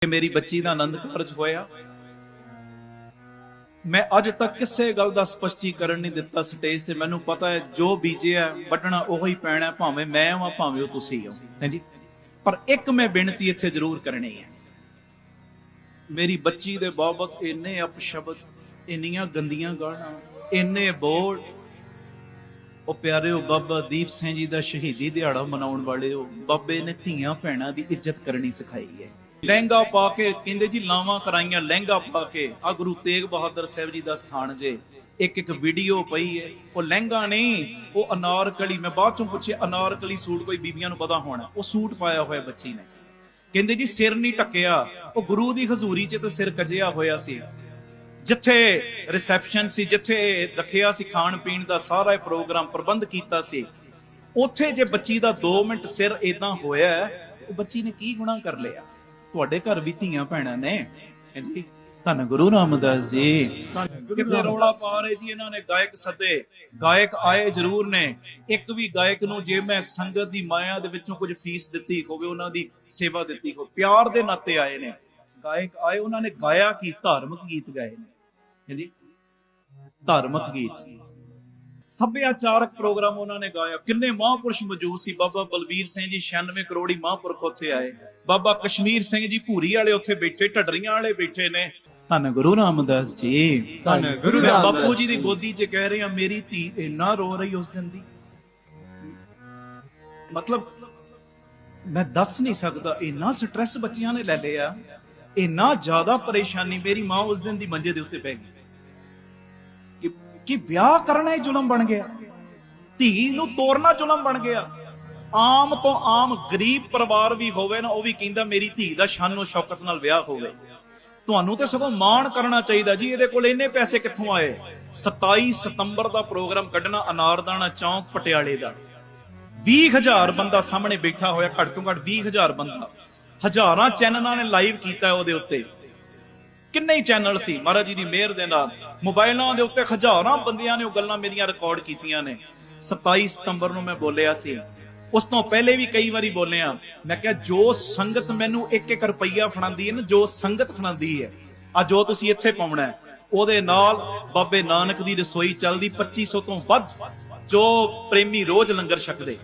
ਕਿ ਮੇਰੀ ਬੱਚੀ ਦਾ ਆਨੰਦ ਕਾਰਜ ਹੋਇਆ। ਮੈਂ ਅੱਜ ਤੱਕ ਕਿਸੇ ਗੱਲ ਦਾ ਸਪਸ਼ਟੀਕਰਨ ਨਹੀਂ ਦਿੱਤਾ ਸਟੇਜ ਤੇ। ਮੈਨੂੰ ਪਤਾ ਹੈ ਜੋ ਬੀਜਿਆ ਬਟਣਾ ਉਹੋ ਹੀ ਪੈਣਾ ਭਾਵੇਂ ਮੈਂ ਹਾਂ, ਭਾਵੇਂ ਉਹ ਤੁਸੀਂ ਹੋ। ਹਾਂਜੀ। ਪਰ ਇੱਕ ਮੈਂ ਬੇਨਤੀ ਇੱਥੇ ਜ਼ਰੂਰ ਕਰਨੀ ਹੈ। ਮੇਰੀ ਬੱਚੀ ਦੇ ਬਾਬਤ ਇੰਨੇ ਅਪਸ਼ਬਦ, ਇੰਨੀਆਂ ਗੰਦੀਆਂ ਗਾਲਾਂ, ਇੰਨੇ ਬੋਲ। ਉਹ ਪਿਆਰਿਓ ਬਾਬਾ ਦੀਪ ਸਿੰਘ ਜੀ ਦਾ ਸ਼ਹੀਦੀ ਦਿਹਾੜਾ ਮਨਾਉਣ ਵਾਲੇ ਉਹ ਬਾਬੇ ਨੇ ਧੀਆਂ ਭੈਣਾਂ ਦੀ ਇੱਜ਼ਤ ਕਰਨੀ ਸਿਖਾਈ ਹੈ। ਲਹਿੰਗਾ ਪਾ ਕੇ ਕਹਿੰਦੇ ਜੀ ਲਾਵਾਂ ਕਰਾਈਆਂ, ਲਹਿੰਗਾ ਪਾ ਕੇ। ਆ ਗੁਰੂ ਤੇਗ ਬਹਾਦਰ ਸਾਹਿਬ ਜੀ ਦਾ ਸਥਾਨ ਜੇ। ਇੱਕ ਇੱਕ ਵੀਡੀਓ ਪਈ ਹੈ। ਉਹ ਲਹਿੰਗਾ ਨਹੀਂ, ਉਹ ਅਨਾਰਕਲੀ, ਮੈਂ ਬਾਅਦ ਚੋਂ ਪੁੱਛਿਆ, ਅਨਾਰਕਲੀ ਸੂਟ ਕੋਈ ਬੀਬੀਆਂ ਨੂੰ ਪਤਾ ਹੋਣਾ। ਉਹ ਸੂਟ ਪਾਇਆ ਹੋਇਆ ਬੱਚੀ ਨੇ। ਕਹਿੰਦੇ ਜੀ ਸਿਰ ਨਹੀਂ ਟੱਕਿਆ ਉਹ ਗੁਰੂ ਦੀ ਹਜ਼ੂਰੀ 'ਚ ਤਾਂ ਸਿਰ ਕਜਿਆ ਹੋਇਆ ਸੀ। ਜਿੱਥੇ ਰਿਸੈਪਸ਼ਨ ਸੀ, ਜਿੱਥੇ ਰੱਖਿਆ ਸੀ ਖਾਣ ਪੀਣ ਦਾ ਸਾਰਾ ਪ੍ਰੋਗਰਾਮ ਪ੍ਰਬੰਧ ਕੀਤਾ ਸੀ। ਉੱਥੇ ਜੇ ਬੱਚੀ ਦਾ 2 ਮਿੰਟ ਸਿਰ ਇਦਾਂ ਹੋਇਆ, ਉਹ ਬੱਚੀ ਨੇ ਕੀ ਗੁਨਾਹ ਕਰ ਲਿਆ? ਤੁਹਾਡੇ ਘਰ ਵੀ ਧੀਆਂ ਭੈਣਾਂ ਨੇ? ਹਾਂਜੀ ਧੰਨ ਗੁਰੂ ਰਾਮਦਾਸ ਜੀ। ਕਿਤੇ ਰੌਲਾ ਪਾ ਰਹੇ ਜੀ ਇਹਨਾਂ ਨੇ ਗਾਇਕ ਸੱਦੇ। ਗਾਇਕ ਆਏ ਜ਼ਰੂਰ ਨੇ। ਇੱਕ ਵੀ ਗਾਇਕ ਨੂੰ ਜੇ ਮੈਂ ਸੰਗਤ ਦੀ ਮਾਇਆ ਦੇ ਵਿੱਚੋਂ ਕੁਝ ਫੀਸ ਦਿੱਤੀ ਹੋਵੇ ਉਹਨਾਂ ਦੀ ਸੇਵਾ ਦਿੱਤੀ ਹੋ ਪਿਆਰ ਦੇ ਨਾਤੇ ਆਏ ਨੇ। ਗਾਇਕ ਆਏ ਉਹਨਾਂ ਨੇ ਗਾਇਆ ਕੀ? ਧਾਰਮਿਕ ਗੀਤ ਗਾਏ ਨੇ। ਹਾਂਜੀ ਧਾਰਮਿਕ ਗੀਤ। ਸੱਭਿਆਚਾਰਕ ਪ੍ਰੋਗਰਾਮ ਉਹਨਾਂ ਨੇ ਗਾਇਆ ਕਿੰਨੇ ਮਹਾਂਪੁਰਸ਼ ਮੌਜੂਦ ਸੀ। ਬਾਬਾ ਬਲਬੀਰ ਸਿੰਘ ਜੀ 96 ਕਰੋੜੀ ਮਹਾਂਪੁਰਖ ਉੱਥੇ ਆਏ। ਬਾਬਾ ਕਸ਼ਮੀਰ ਸਿੰਘ ਜੀ ਭੂਰੀ ਵਾਲੇ ਉੱਥੇ ਬੈਠੇ ਢੱਡਰੀਆਂ ਵਾਲੇ ਬੈਠੇ ਨੇ। ਧੰਨ ਗੁਰੂ ਰਾਮਦਾਸ ਜੀ। ਧੰਨ ਗੁਰੂ ਰਾਮਦਾਸ ਬਾਪੂ ਜੀ ਦੀ ਗੋਦੀ 'ਚ ਕਹਿ ਰਿਹਾ ਮੇਰੀ ਧੀ ਇੰਨਾ ਰੋ ਰਹੀ ਉਸ ਦਿਨ ਦੀ। ਮਤਲਬ ਮੈਂ ਦੱਸ ਨਹੀਂ ਸਕਦਾ ਇੰਨਾ ਸਟ੍ਰੈਸ ਬੱਚਿਆਂ ਨੇ ਲੈ ਲਿਆ ਇੰਨਾ ਜ਼ਿਆਦਾ ਪਰੇਸ਼ਾਨੀ ਮੇਰੀ ਮਾਂ ਉਸ ਦਿਨ ਦੀ ਮੰਜੇ ਦੇ ਉੱਤੇ ਪੈ ਗਈ। ਕਿ ਵਿਆਹ ਕਰਨਾ ਹੀ ਜ਼ੁਲਮ ਬਣ ਗਿਆ। ਧੀ ਨੂੰ ਤੋਰਨਾ ਜ਼ੁਲਮ ਬਣ ਗਿਆ। ਆਮ ਤੋਂ ਆਮ ਗਰੀਬ ਪਰਿਵਾਰ ਵੀ ਹੋਵੇ ਨਾ, ਉਹ ਵੀ ਕਹਿੰਦਾ ਮੇਰੀ ਧੀ ਦਾ ਸ਼ਾਨੋ ਸ਼ੌਕਤ ਨਾਲ ਵਿਆਹ ਹੋਵੇ। ਤੁਹਾਨੂੰ ਤੇ ਸਗੋਂ ਮਾਣ ਕਰਨਾ ਚਾਹੀਦਾ ਜੀ, ਇਹਦੇ ਕੋਲ ਇੰਨੇ ਪੈਸੇ ਕਿੱਥੋਂ ਆਏ? 27 ਸਤੰਬਰ ਦਾ ਪ੍ਰੋਗਰਾਮ ਕੱਢਣਾ ਅਨਾਰਦਾਨਾ ਚੌਂਕ, ਪਟਿਆਲੇ ਦਾ। 20000 ਬੰਦਾ ਸਾਹਮਣੇ ਬੈਠਾ ਹੋਇਆ, ਘੱਟ ਤੋਂ ਘੱਟ 20000 ਬੰਦਾ। ਹਜ਼ਾਰਾਂ ਚੈਨਲਾਂ ਨੇ ਲਾਈਵ ਕੀਤਾ ਉਹਦੇ ਉੱਤੇ। ਕਿੰਨੇ ਹੀ ਚੈਨਲ ਸੀ, ਮਹਾਰਾਜ ਜੀ ਦੀ ਮਿਹਰ ਦੇ ਨਾਲ। ਮੋਬਾਈਲਾਂ ਦੇ ਉੱਤੇ ਹਜ਼ਾਰਾਂ ਬੰਦਿਆਂ ਨੇ ਉਹ ਗੱਲਾਂ ਮੇਰੀਆਂ ਰਿਕਾਰਡ ਕੀਤੀਆਂ ਨੇ। 27 ਸਤੰਬਰ ਨੂੰ ਮੈਂ ਬੋਲਿਆ ਸੀ। ਉਸ ਤੋਂ ਪਹਿਲੇ ਵੀ ਕਈ ਵਾਰੀ ਬੋਲਿਆ। ਮੈਂ ਕਿਹਾ ਜੋ ਸੰਗਤ ਮੈਨੂੰ 1-1 ਰੁਪਈਆ ਫੜਾਉਂਦੀ ਹੈ ਨਾ ਜੋ ਸੰਗਤ ਫੜਾਉਂਦੀ ਹੈ ਆ ਜੋ ਤੁਸੀਂ ਇੱਥੇ ਪਾਉਣਾ ਹੈ, ਉਹਦੇ ਨਾਲ ਬਾਬੇ ਨਾਨਕ ਦੀ ਰਸੋਈ ਚੱਲਦੀ 2500 ਤੋਂ ਵੱਧ ਜੋ ਪ੍ਰੇਮੀ ਰੋਜ਼ ਲੰਗਰ ਛਕਦੇ।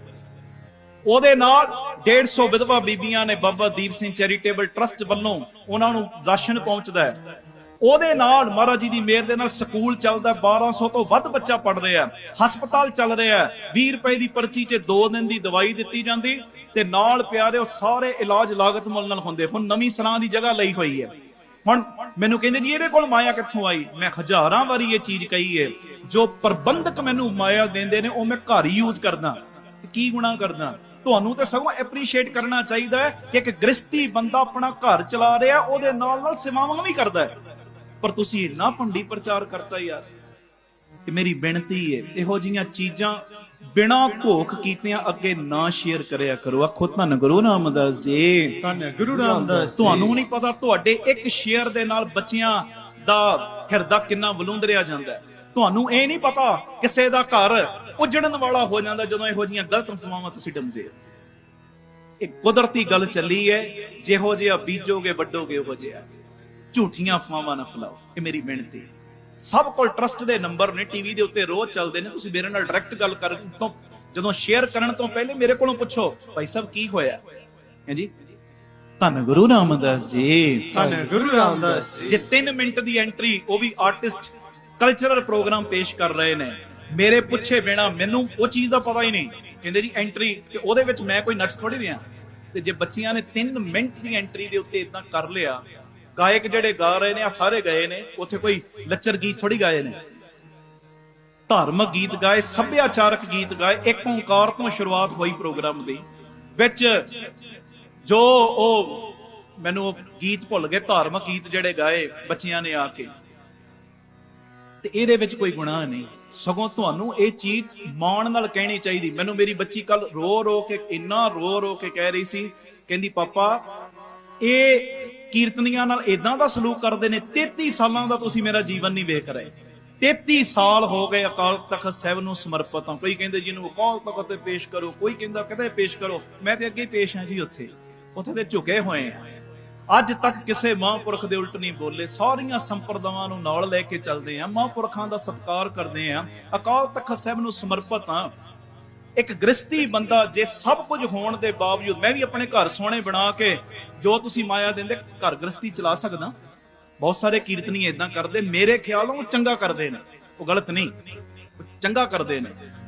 ਉਹਦੇ ਨਾਲ 150 ਵਿਧਵਾ ਬੀਬੀਆਂ ਨੇ ਬਾਬਾ ਦੀਪ ਸਿੰਘ ਚੈਰੀਟੇਬਲ ਟਰਸਟ ਵੱਲੋਂ ਉਹਨਾਂ ਨੂੰ ਰਾਸ਼ਨ ਪਹੁੰਚਦਾ ਹੈ। ਉਹਦੇ ਨਾਲ ਮਹਾਰਾਜ ਜੀ ਦੀ ਮਿਹਰ ਦੇ ਨਾਲ ਸਕੂਲ ਚੱਲਦਾ ਹੈ, 1200 ਤੋਂ ਵੱਧ ਬੱਚਾ ਪੜ ਰਿਹਾ ਹਸਪਤਾਲ ਚੱਲ ਰਿਹਾ 20 ਰੁਪਏ ਦੀ ਪਰਚੀ 'ਚ 2 ਦਿਨ ਦੀ ਦਵਾਈ ਦਿੱਤੀ ਜਾਂਦੀ ਤੇ ਨਾਲ ਪਿਆਰੇ ਉਹ ਸਾਰੇ ਇਲਾਜ ਲਾਗਤ ਮੁੱਲ ਨਾਲ ਹੁੰਦੇ। ਹੁਣ ਨਵੀਂ ਸਰਾਂ ਦੀ ਜਗ੍ਹਾ ਲਈ ਹੋਈ ਹੈ। ਹੁਣ ਮੈਨੂੰ ਕਹਿੰਦੇ ਜੀ ਇਹਦੇ ਕੋਲ ਮਾਇਆ ਕਿੱਥੋਂ ਆਈ? ਮੈਂ ਹਜ਼ਾਰਾਂ ਵਾਰੀ ਇਹ ਚੀਜ਼ ਕਹੀ ਹੈ ਜੋ ਪ੍ਰਬੰਧਕ ਮੈਨੂੰ ਮਾਇਆ ਦਿੰਦੇ ਨੇ ਉਹ ਮੈਂ ਘਰ ਹੀ ਯੂਜ਼ ਕਰਦਾ। ਕੀ ਗੁਨਾਹ ਕਰਦਾ? ਤੁਹਾਨੂੰ ਤਾਂ ਸਗੋਂ ਐਪਰੀਸ਼ੀਏਟ ਕਰਨਾ ਚਾਹੀਦਾ ਹੈ ਕਿ ਇੱਕ ਗ੍ਰਸਤੀ ਬੰਦਾ ਆਪਣਾ ਘਰ ਚਲਾ ਰਿਹਾ ਉਹਦੇ ਨਾਲ ਨਾਲ ਸੇਵਾਵਾਂ ਵੀ ਕਰਦਾ ਹੈ। ਪਰ ਤੁਸੀਂ ਇੰਨਾ ਭੰਡੀ ਪ੍ਰਚਾਰ ਕਰਤਾ ਯਾਰ ਕਿ ਮੇਰੀ ਬੇਨਤੀ ਹੈ ਇਹੋ ਜੀਆਂ ਚੀਜ਼ਾਂ ਬਿਨਾ ਘੋਖ ਕੀਤਿਆਂ ਅੱਗੇ ਨਾ ਸ਼ੇਅਰ ਕਰਿਆ ਕਰੋ। ਆਖੋ ਧੰਨ ਗੁਰੂ ਰਾਮਦਾਸ ਜੀ। ਧੰਨ ਗੁਰੂ ਰਾਮਦਾਸ। ਤੁਹਾਨੂੰ ਨਹੀਂ ਪਤਾ ਤੁਹਾਡੇ ਇੱਕ ਸ਼ੇਅਰ ਦੇ ਨਾਲ ਬੱਚਿਆਂ ਦਾ ਹਿਰਦਾ ਕਿੰਨਾ ਵਲੂੰਦਰਿਆ ਜਾਂਦਾ ਹੈ। ਤੁਹਾਨੂੰ ਇਹ ਨਹੀਂ ਪਤਾ ਕਿਸੇ ਦਾ ਘਰ ਉਜੜਨ ਵਾਲਾ ਹੋ ਜਾਂਦਾ ਜਦੋਂ ਇਹੋ ਜੀਆਂ ਗਲਤ ਅਫਵਾਹਾਂ ਤੁਸੀਂ ਡੰਦੇ ਹੋ। ਇਹ ਕੁਦਰਤੀ ਗੱਲ ਚੱਲੀ ਹੈ ਜਿਹੋ ਜਿਹਾ ਬੀਜੋਗੇ ਵੱਡੋਗੇ ਉਹੋ ਜਿਹਾ। ਝੂਠੀਆਂ ਅਫਵਾਹਾਂ ਨਾ ਫੈਲਾਓ ਇਹ ਮੇਰੀ ਬੇਨਤੀ ਹੈ। ਸਭ ਕੋਲ ਟਰਸਟ ਦੇ ਨੰਬਰ ਨੇ ਟੀਵੀ ਦੇ ਉੱਤੇ ਰੋਜ਼ ਚੱਲਦੇ ਨੇ ਤੁਸੀਂ ਮੇਰੇ ਨਾਲ ਡਾਇਰੈਕਟ ਗੱਲ ਕਰਨ ਤੋਂ ਜਦੋਂ ਸ਼ੇਅਰ ਕਰਨ ਤੋਂ ਪਹਿਲੇ ਮੇਰੇ ਕੋਲੋਂ ਪੁੱਛੋ ਭਾਈ ਸਾਹਿਬ ਕੀ ਹੋਇਆ? ਹਾਂਜੀ ਧੰਨ ਗੁਰੂ ਰਾਮਦਾਸ ਜੀ। ਧੰਨ ਗੁਰੂ ਰਾਮਦਾਸ ਜੀ। ਜੇ 3 ਮਿੰਟ ਦੀ ਐਂਟਰੀ ਉਹ ਵੀ ਆਰਟਿਸਟ ਕਲਚਰਲ ਪ੍ਰੋਗਰਾਮ ਪੇਸ਼ ਕਰ ਰਹੇ ਨੇ। ਮੇਰੇ ਪੁੱਛੇ ਬਿਨਾ ਮੈਨੂੰ ਉਹ ਚੀਜ਼ ਦਾ ਪਤਾ ਹੀ ਨਹੀਂ। ਕਹਿੰਦੇ ਜੀ ਐਂਟਰੀ ਤੇ ਉਹਦੇ ਵਿੱਚ ਮੈਂ ਕੋਈ ਨਟਸ ਥੋੜੀ ਦਿਆਂ। ਤੇ ਜੇ ਬੱਚੀਆਂ ਨੇ 3 ਮਿੰਟ ਦੀ ਐਂਟਰੀ ਦੇ ਉੱਤੇ ਇਦਾਂ ਕਰ ਲਿਆ ਗਾਇਕ ਜਿਹੜੇ ਗਾ ਰਹੇ ਨੇ ਆ ਸਾਰੇ ਗਏ ਨੇ, ਉੱਥੇ ਕੋਈ ਲੱਚਰ ਗੀਤ ਥੋੜੀ ਗਾਏ ਨੇ। ਧਾਰਮਿਕ ਗੀਤ ਗਾਏ, ਸੱਭਿਆਚਾਰਕ ਗੀਤ ਗਾਏ, ਇੱਕ ਓੰਕਾਰ ਤੋਂ ਸ਼ੁਰੂਆਤ ਹੋਈ ਪ੍ਰੋਗਰਾਮ ਦੀ, ਵਿੱਚ ਜੋ ਉਹ ਮੈਨੂੰ ਗੀਤ ਭੁੱਲ ਗਏ, ਧਾਰਮਿਕ ਗੀਤ ਜਿਹੜੇ ਗਾਏ ਬੱਚਿਆਂ ਨੇ ਆ ਕੇ, ਤੇ ਇਹਦੇ ਵਿੱਚ ਕੋਈ ਗੁਨਾਹ ਨਹੀਂ। ਸਗੋਂ ਤੁਹਾਨੂੰ ਇਹ ਚੀਜ਼ ਮਾਣ ਨਾਲ ਕਹਿਣੀ ਚਾਹੀਦੀ। ਮੈਨੂੰ ਮੇਰੀ ਬੱਚੀ ਕੱਲ ਰੋ ਰੋ ਕੇ, ਇੰਨਾ ਰੋ ਰੋ ਕੇ ਕਹਿ ਰਹੀ ਸੀ, ਕਹਿੰਦੀ, ਪਾਪਾ, ਇਹ ਕੀਰਤਨੀਆਂ ਨਾਲ ਇਦਾਂ ਦਾ ਸਲੂਕ ਕਰਦੇ ਨੇ 33 ਸਾਲਾਂ ਦਾ ਤੁਸੀਂ ਮੇਰਾ ਜੀਵਨ ਨਹੀਂ ਵੇਖ ਰਹੇ। 33 ਸਾਲ ਹੋ ਗਏ ਅਕਾਲ ਤਖਤ ਸਾਹਿਬ ਨੂੰ ਸਮਰਪਿਤ ਹਾਂ। ਕੋਈ ਕਹਿੰਦੇ ਜਿਹਨੂੰ ਅਕਾਲ ਤਖਤ ਤੇ ਪੇਸ਼ ਕਰੋ, ਕੋਈ ਕਹਿੰਦਾ ਕਦੇ ਪੇਸ਼ ਕਰੋ। ਮੈਂ ਤੇ ਅੱਗੇ ਪੇਸ਼ ਹਾਂ ਜੀ ਉੱਥੇ। ਉੱਥੇ ਤੇ ਝੁਕੇ ਹੋਏ ਆ ਅੱਜ ਤੱਕ ਕਿਸੇ ਮਹਾਂਪੁਰਖ ਦੇ ਉਲਟ ਨਹੀਂ ਬੋਲੇ। ਸਾਰੀਆਂ ਸੰਪਰਦਾਵਾਂ ਨੂੰ ਨਾਲ ਲੈ ਕੇ ਚੱਲਦੇ ਆ ਮਹਾਂਪੁਰਖਾਂ ਦਾ ਸਤਿਕਾਰ ਕਰਦੇ ਆ ਅਕਾਲ ਤਖਤ ਸਾਹਿਬ ਨੂੰ ਸਮਰਪਿਤ ਆ ਇੱਕ ਗ੍ਰਸਤੀ ਬੰਦਾ ਜੇ ਸਭ ਕੁਝ ਹੋਣ ਦੇ ਬਾਵਜੂਦ, ਮੈਂ ਵੀ ਆਪਣੇ ਘਰ ਸੋਹਣੇ ਬਣਾ ਕੇ ਜੋ ਤੁਸੀਂ ਮਾਇਆ ਦਿੰਦੇ, ਘਰ ਗ੍ਰਸਤੀ ਚਲਾ ਸਕਦਾ। ਬਹੁਤ ਸਾਰੇ ਕੀਰਤਨੀ ਇਦਾਂ ਕਰਦੇ, ਮੇਰੇ ਖਿਆਲੋਂ ਉਹ ਚੰਗਾ ਕਰਦੇ ਨੇ। ਉਹ ਗਲਤ ਨਹੀਂ ਚੰਗਾ ਕਰਦੇ ਨੇ।